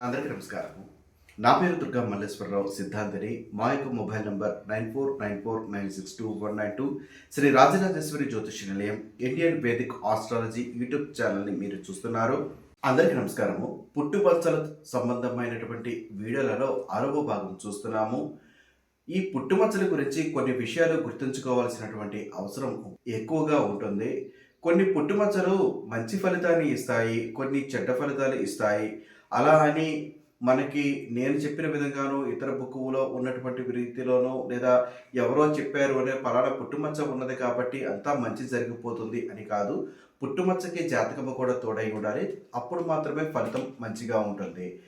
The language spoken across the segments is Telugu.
అందరికీ నమస్కారం నా పేరు దుర్గా మల్లేశ్వరరావు సిద్ధాంతిని. మా యొక్క mobile number nine four nine four nine six two one nine two. Sri Rajarajeswari Jyotisha Nilayam Indian Vedic astrology YouTube ఛానల్ని మీరు చూస్తున్నారు. అందరికీ నమస్కారము. పుట్టుపచ్చల సంబంధమైనటువంటి వీడియోలలో ఆరవ భాగం చూస్తున్నాము. ఈ పుట్టుమచ్చల గురించి కొన్ని విషయాలు గుర్తుంచుకోవాల్సినటువంటి అవసరం ఎక్కువగా ఉంటుంది. కొన్ని పుట్టుమచ్చలు మంచి ఫలితాన్ని ఇస్తాయి కొన్ని చెడ్డ ఫలితాలు ఇస్తాయి. అలా అని మనకి నేను చెప్పిన విధంగాను ఇతర బుక్కులో ఉన్నటువంటి రీతిలోనో లేదా ఎవరో చెప్పారు అనే పలానా పుట్టుమచ్చ ఉన్నది కాబట్టి అంతా మంచి జరిగిపోతుంది అని కాదు. పుట్టుమచ్చకి జాతకము కూడా తోడై ఉండాలి. అప్పుడు మాత్రమే ఫలితం మంచిగా ఉంటుంది.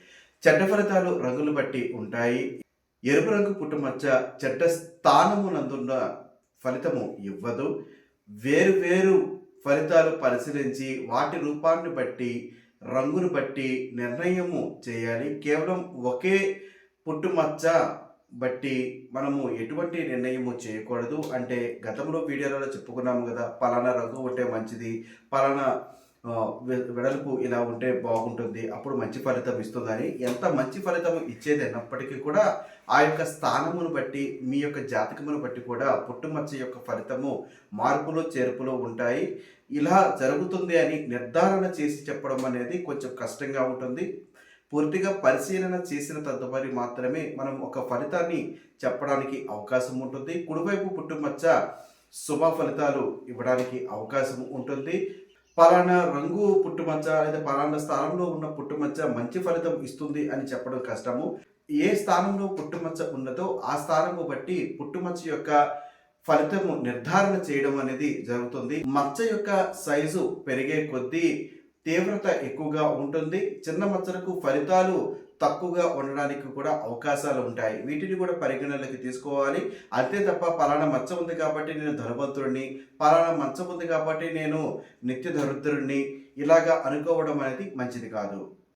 చెడ్డ ఫలితాలు రంగులు బట్టి ఉంటాయి. ఎరుపు రంగు పుట్టుమచ్చ చెడ్డ స్థానమునందున్న ఫలితము ఇవ్వదు. వేరు వేరు ఫలితాలు పరిశీలించి వాటి రూపాన్ని బట్టి రంగును బట్టి నిర్ణయము చేయాలి. కేవలం ఒకే పుట్టుమచ్చ బట్టి మనము ఎటువంటి నిర్ణయము చేయకూడదు. అంటే గతంలో వీడియోలలో చెప్పుకున్నాము కదా పలానా రంగు ఉంటే మంచిది పలానా వెడల్పు ఇలా ఉంటే బాగుంటుంది అప్పుడు మంచి ఫలితం ఇస్తుందని ఎంత మంచి ఫలితం ఇచ్చేది అయినప్పటికీ కూడా ఆ యొక్క స్థానమును బట్టి మీ యొక్క జాతకమును బట్టి కూడా పుట్టుమచ్చ యొక్క ఫలితము మార్పులు చేర్పులు ఉంటాయి. ఇలా జరుగుతుంది అని నిర్ధారణ చేసి చెప్పడం అనేది కొంచెం కష్టంగా ఉంటుంది. పూర్తిగా పరిశీలన చేసిన తదుపరి మాత్రమే మనం ఒక ఫలితాన్ని చెప్పడానికి అవకాశం ఉంటుంది. కుడివైపు పుట్టుమచ్చ శుభ ఫలితాలు ఇవ్వడానికి అవకాశం ఉంటుంది. పలానా రంగు పుట్టుమచ్చ లేదా పలానా స్థానంలో ఉన్న పుట్టుమచ్చ మంచి ఫలితం ఇస్తుంది అని చెప్పడం కష్టము. ఏ స్థానంలో పుట్టుమచ్చ ఉన్నదో ఆ స్థానము బట్టి పుట్టుమచ్చ యొక్క ఫలితము నిర్ధారణ చేయడం అనేది జరుగుతుంది. మచ్చ యొక్క సైజు పెరిగే కొద్దీ తీవ్రత ఎక్కువగా ఉంటుంది. చిన్న మచ్చలకు ఫలితాలు తక్కువగా ఉండడానికి కూడా అవకాశాలు ఉంటాయి. వీటిని కూడా పరిగణనలోకి తీసుకోవాలి. అంతే తప్ప పలానా మచ్చ ఉంది కాబట్టి నేను ధనవంతుడిని పలానా మచ్చ ఉంది కాబట్టి నేను నిత్య దరిద్రుడిని ఇలాగా అనుకోవడం అనేది మంచిది కాదు.